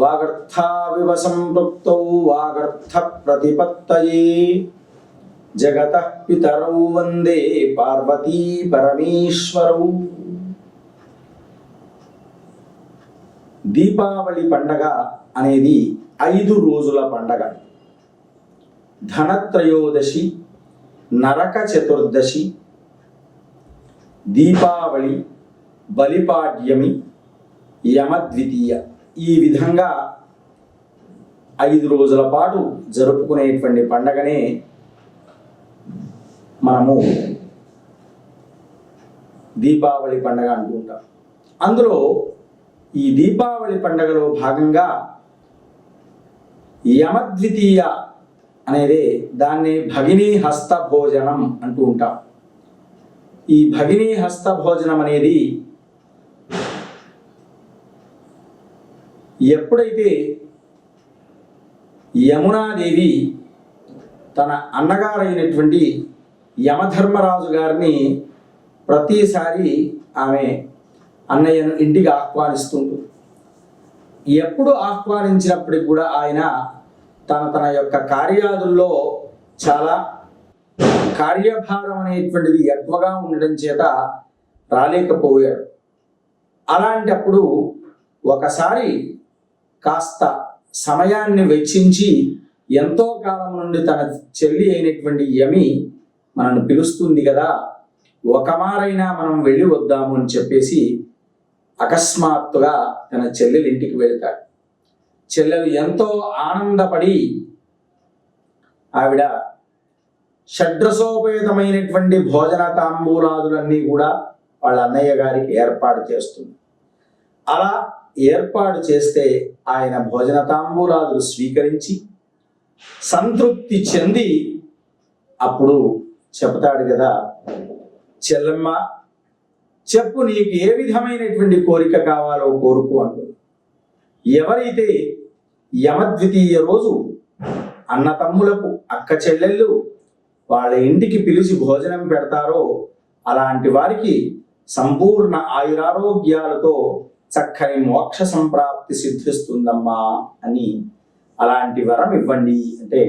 వాగర్థావివ సంపృక్తౌ వాగర్థ ప్రతిపత్తయే జగత పితరౌ వందే పార్వతీ పరమేశ్వరౌ. దీపావళి పండగ అనేది ఐదు రోజుల పండగ. ధనత్రయోదశి నరక చతుర్దశి దీపావళి బలిపాడ్యమి యమద్వితీయ. ఈ విధంగా ఐదు రోజుల పాటు జరుపుకునేటువంటి పండగనే మనము దీపావళి పండగ అనుకుంటాం అందులో ఈ దీపావళి పండగలో భాగంగా యమద్వితీయ అనేది దాన్ని భగినీ హస్త భోజనం అంటూ ఉంటాం. ఈ భగినీ హస్త భోజనం అనేది ఎప్పుడైతే యమునాదేవి తన అన్నగారైనటువంటి యమధర్మరాజు గారిని ప్రతిసారి ఆమె అన్నయ్యను ఇంటికి ఆహ్వానిస్తుంటుంది ఎప్పుడు ఆహ్వానించినప్పటికి కూడా ఆయన తన తన యొక్క కార్యాదుల్లో చాలా కార్యభారం అనేటువంటిది ఎక్కువగా ఉండడం చేత రాలేకపోయాడు. అలాంటప్పుడు ఒకసారి కాస్త సమయాన్ని వెచ్చించి ఎంతో కాలం నుండి తన చెల్లి అయినటువంటి యమి మనల్ని పిలుస్తుంది కదా. ఒక మారైనా మనం వెళ్ళి వద్దాము అని చెప్పేసి అకస్మాత్తుగా తన చెల్లెలు ఇంటికి వెళ్తాడు. చెల్లెలు ఎంతో ఆనందపడి ఆవిడ షడ్రసోపేతమైనటువంటి భోజన తాంబూలాదులన్నీ కూడా వాళ్ళ అన్నయ్య గారికి ఏర్పాటు చేస్తుంది. అలా ఏర్పాటు చేస్తే ఆయన భోజన తాంబూలాదులు స్వీకరించి సంతృప్తి చెంది అప్పుడు చెప్తాడు కదా చెల్లమ్మ చెప్పు నీకు ఏ విధమైనటువంటి కోరిక కావాలో కోరుకు అంటుంది. ఎవరైతే యమద్వితీయ రోజు అన్న తమ్ములకు అక్క చెల్లెళ్ళు వాళ్ళ ఇంటికి పిలిచి భోజనం పెడతారో అలాంటి వారికి సంపూర్ణ ఆయురారోగ్యాలతో చక్కని మోక్ష సంప్రాప్తి సిద్ధిస్తుందమ్మా అని అలాంటి వరం ఇవ్వండి అంటే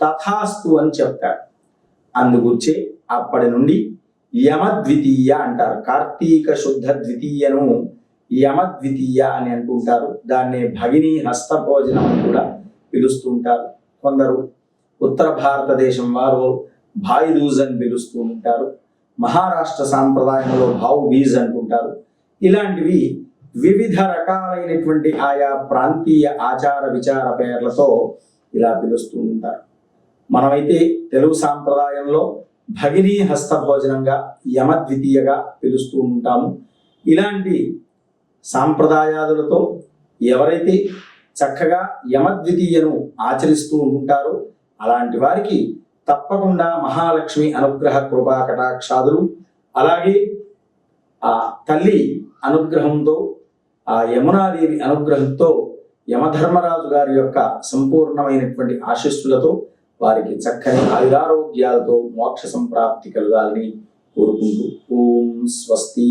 తథాస్తు అని చెప్తాడు అందుగుచ్చే అప్పటి నుండి యమద్వితీయ అంటారు. కార్తీక శుద్ధ ద్వితీయను యమద్వితీయ అని అంటుంటారు దాన్నే భగిని హస్త భోజనం అని కూడా పిలుస్తుంటారు కొందరు ఉత్తర భారతదేశం వారు భాయిదూజ్ అని పిలుస్తూ ఉంటారు. మహారాష్ట్ర సాంప్రదాయంలో భావు బీజ్ అంటుంటారు ఇలాంటివి వివిధ రకాలైనటువంటి ఆయా ప్రాంతీయ ఆచార విచార పేర్లతో ఇలా పిలుస్తూ ఉంటారు. మనమైతే తెలుగు సాంప్రదాయంలో భగినీ హస్త భోజనంగా యమద్వితీయగా పిలుస్తూ ఉంటాము. ఇలాంటి సాంప్రదాయాదులతో ఎవరైతే చక్కగా యమద్వితీయను ఆచరిస్తూ ఉంటారో అలాంటి వారికి తప్పకుండా మహాలక్ష్మి అనుగ్రహ కృపా కటాక్షాదులు అలాగే ఆ తల్లి అనుగ్రహంతో ఆ యమునాదేవి అనుగ్రహంతో యమధర్మరాజు గారి యొక్క సంపూర్ణమైనటువంటి ఆశీస్సులతో వారికి చక్కని ఆయురారోగ్యాలతో మోక్ష సంప్రాప్తి కలగాలని కోరుకుంటూ ఓం స్వస్తి.